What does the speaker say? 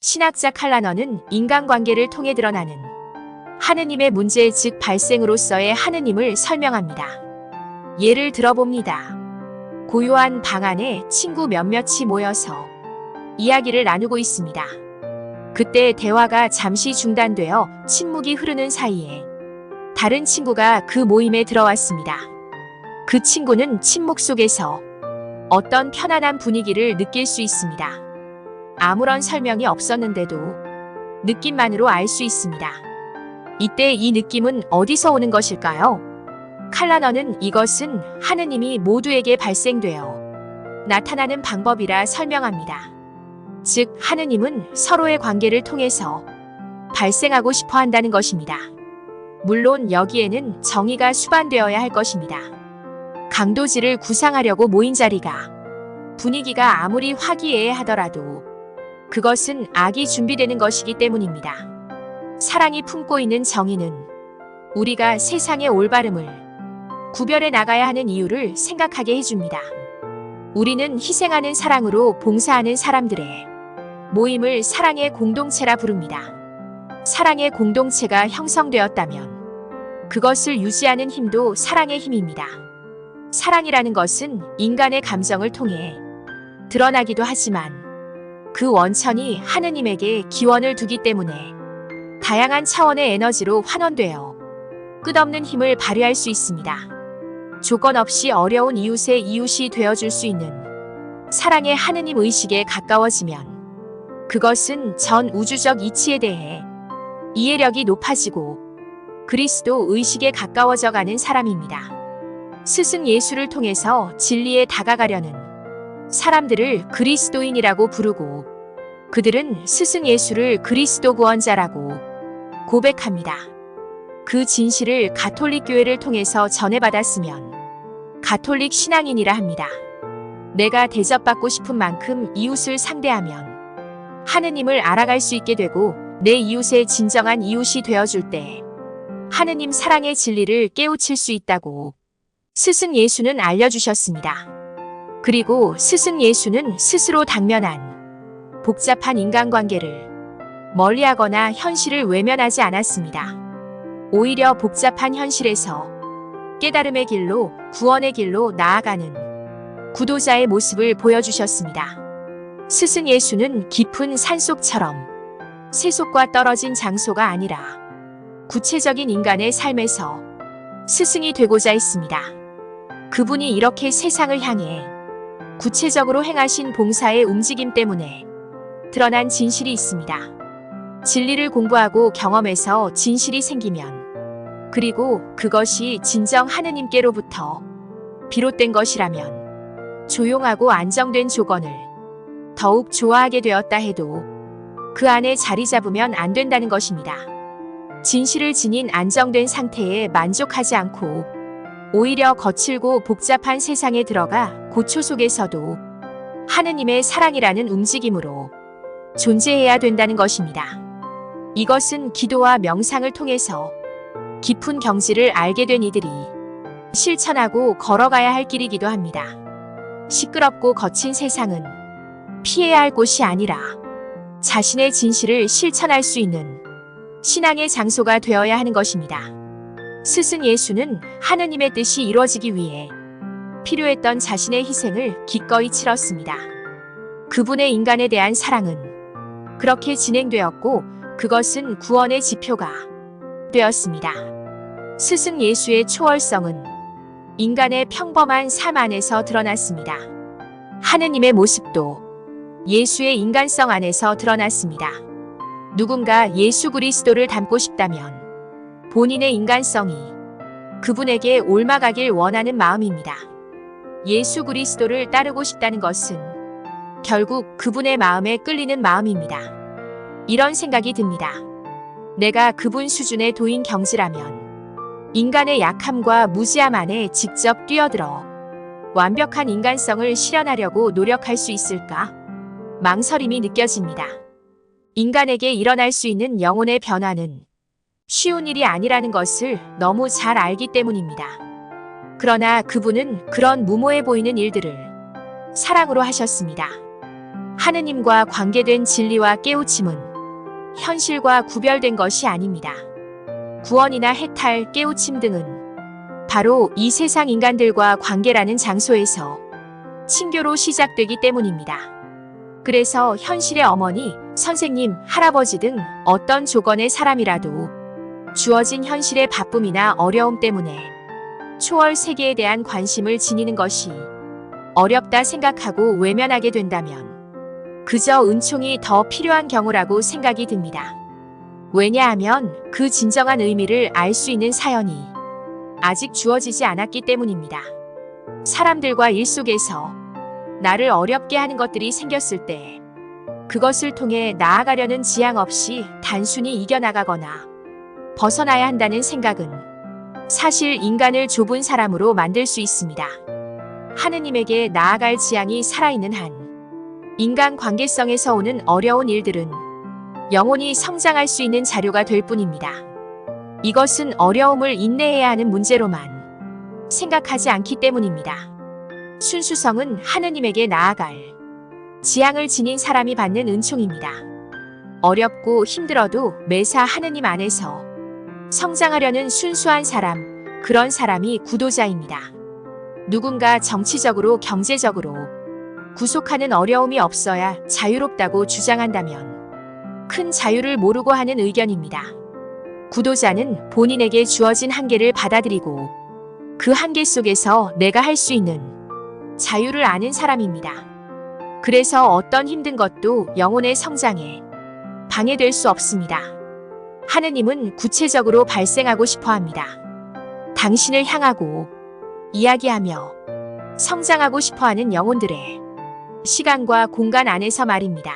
신학자 칼라너는 인간관계를 통해 드러나는 하느님의 문제 즉 발생으로서의 하느님을 설명합니다. 예를 들어봅니다. 고요한 방 안에 친구 몇몇이 모여서 이야기를 나누고 있습니다. 그때 대화가 잠시 중단되어 침묵이 흐르는 사이에 다른 친구가 그 모임에 들어왔습니다. 그 친구는 침묵 속에서 어떤 편안한 분위기를 느낄 수 있습니다. 아무런 설명이 없었는데도 느낌만으로 알 수 있습니다. 이때 이 느낌은 어디서 오는 것일까요? 칼라너는 이것은 하느님이 모두에게 발생되어 나타나는 방법이라 설명합니다. 즉, 하느님은 서로의 관계를 통해서 발생하고 싶어 한다는 것입니다. 물론 여기에는 정의가 수반되어야 할 것입니다. 강도질을 구상하려고 모인 자리가 분위기가 아무리 화기애애하더라도 그것은 악이 준비되는 것이기 때문입니다. 사랑이 품고 있는 정의는 우리가 세상의 올바름을 구별해 나가야 하는 이유를 생각하게 해줍니다. 우리는 희생하는 사랑으로 봉사하는 사람들의 모임을 사랑의 공동체라 부릅니다. 사랑의 공동체가 형성되었다면 그것을 유지하는 힘도 사랑의 힘입니다. 사랑이라는 것은 인간의 감정을 통해 드러나기도 하지만 그 원천이 하느님에게 기원을 두기 때문에 다양한 차원의 에너지로 환원되어 끝없는 힘을 발휘할 수 있습니다. 조건 없이 어려운 이웃의 이웃이 되어줄 수 있는 사랑의 하느님 의식에 가까워지면 그것은 전 우주적 이치에 대해 이해력이 높아지고 그리스도 의식에 가까워져 가는 사람입니다. 스승 예수를 통해서 진리에 다가가려는 사람들을 그리스도인이라고 부르고 그들은 스승 예수를 그리스도 구원자라고 고백합니다. 그 진실을 가톨릭 교회를 통해서 전해받았으면 가톨릭 신앙인이라 합니다. 내가 대접받고 싶은 만큼 이웃을 상대하면 하느님을 알아갈 수 있게 되고 내 이웃의 진정한 이웃이 되어줄 때 하느님 사랑의 진리를 깨우칠 수 있다고 스승 예수는 알려주셨습니다. 그리고 스승 예수는 스스로 당면한 복잡한 인간관계를 멀리하거나 현실을 외면하지 않았습니다. 오히려 복잡한 현실에서 깨달음의 길로 구원의 길로 나아가는 구도자의 모습을 보여주셨습니다. 스승 예수는 깊은 산속처럼 세속과 떨어진 장소가 아니라 구체적인 인간의 삶에서 스승이 되고자 했습니다. 그분이 이렇게 세상을 향해 구체적으로 행하신 봉사의 움직임 때문에 드러난 진실이 있습니다. 진리를 공부하고 경험해서 진실이 생기면 그리고 그것이 진정 하느님께로부터 비롯된 것이라면 조용하고 안정된 조건을 더욱 좋아하게 되었다 해도 그 안에 자리 잡으면 안 된다는 것입니다. 진실을 지닌 안정된 상태에 만족하지 않고 오히려 거칠고 복잡한 세상에 들어가 고초 속에서도 하느님의 사랑이라는 움직임으로 존재해야 된다는 것입니다. 이것은 기도와 명상을 통해서 깊은 경지를 알게 된 이들이 실천하고 걸어가야 할 길이기도 합니다. 시끄럽고 거친 세상은 피해야 할 곳이 아니라 자신의 진실을 실천할 수 있는 신앙의 장소가 되어야 하는 것입니다. 스승 예수는 하느님의 뜻이 이루어지기 위해 필요했던 자신의 희생을 기꺼이 치렀습니다. 그분의 인간에 대한 사랑은 그렇게 진행되었고 그것은 구원의 지표가 되었습니다. 스승 예수의 초월성은 인간의 평범한 삶 안에서 드러났습니다. 하느님의 모습도 예수의 인간성 안에서 드러났습니다. 누군가 예수 그리스도를 닮고 싶다면 본인의 인간성이 그분에게 옮아가길 원하는 마음입니다. 예수 그리스도를 따르고 싶다는 것은 결국 그분의 마음에 끌리는 마음입니다. 이런 생각이 듭니다. 내가 그분 수준의 도인 경지라면 인간의 약함과 무지함 안에 직접 뛰어들어 완벽한 인간성을 실현하려고 노력할 수 있을까? 망설임이 느껴집니다. 인간에게 일어날 수 있는 영혼의 변화는 쉬운 일이 아니라는 것을 너무 잘 알기 때문입니다. 그러나 그분은 그런 무모해 보이는 일들을 사랑으로 하셨습니다. 하느님과 관계된 진리와 깨우침은 현실과 구별된 것이 아닙니다. 구원이나 해탈, 깨우침 등은 바로 이 세상 인간들과 관계라는 장소에서 친교로 시작되기 때문입니다. 그래서 현실의 어머니, 선생님, 할아버지 등 어떤 조건의 사람이라도 주어진 현실의 바쁨이나 어려움 때문에 초월 세계에 대한 관심을 지니는 것이 어렵다 생각하고 외면하게 된다면 그저 은총이 더 필요한 경우라고 생각이 듭니다. 왜냐하면 그 진정한 의미를 알 수 있는 사연이 아직 주어지지 않았기 때문입니다. 사람들과 일 속에서 나를 어렵게 하는 것들이 생겼을 때 그것을 통해 나아가려는 지향 없이 단순히 이겨나가거나 벗어나야 한다는 생각은 사실 인간을 좁은 사람으로 만들 수 있습니다. 하느님에게 나아갈 지향이 살아있는 한 인간 관계성에서 오는 어려운 일들은 영혼이 성장할 수 있는 자료가 될 뿐입니다. 이것은 어려움을 인내해야 하는 문제로만 생각하지 않기 때문입니다. 순수성은 하느님에게 나아갈 지향을 지닌 사람이 받는 은총입니다. 어렵고 힘들어도 매사 하느님 안에서 성장하려는 순수한 사람, 그런 사람이 구도자입니다. 누군가 정치적으로 경제적으로 구속하는 어려움이 없어야 자유롭다고 주장한다면 큰 자유를 모르고 하는 의견입니다. 구도자는 본인에게 주어진 한계를 받아들이고 그 한계 속에서 내가 할 수 있는 자유를 아는 사람입니다. 그래서 어떤 힘든 것도 영혼의 성장에 방해될 수 없습니다. 하느님은 구체적으로 발생하고 싶어 합니다. 당신을 향하고 이야기하며 성장하고 싶어 하는 영혼들의 시간과 공간 안에서 말입니다.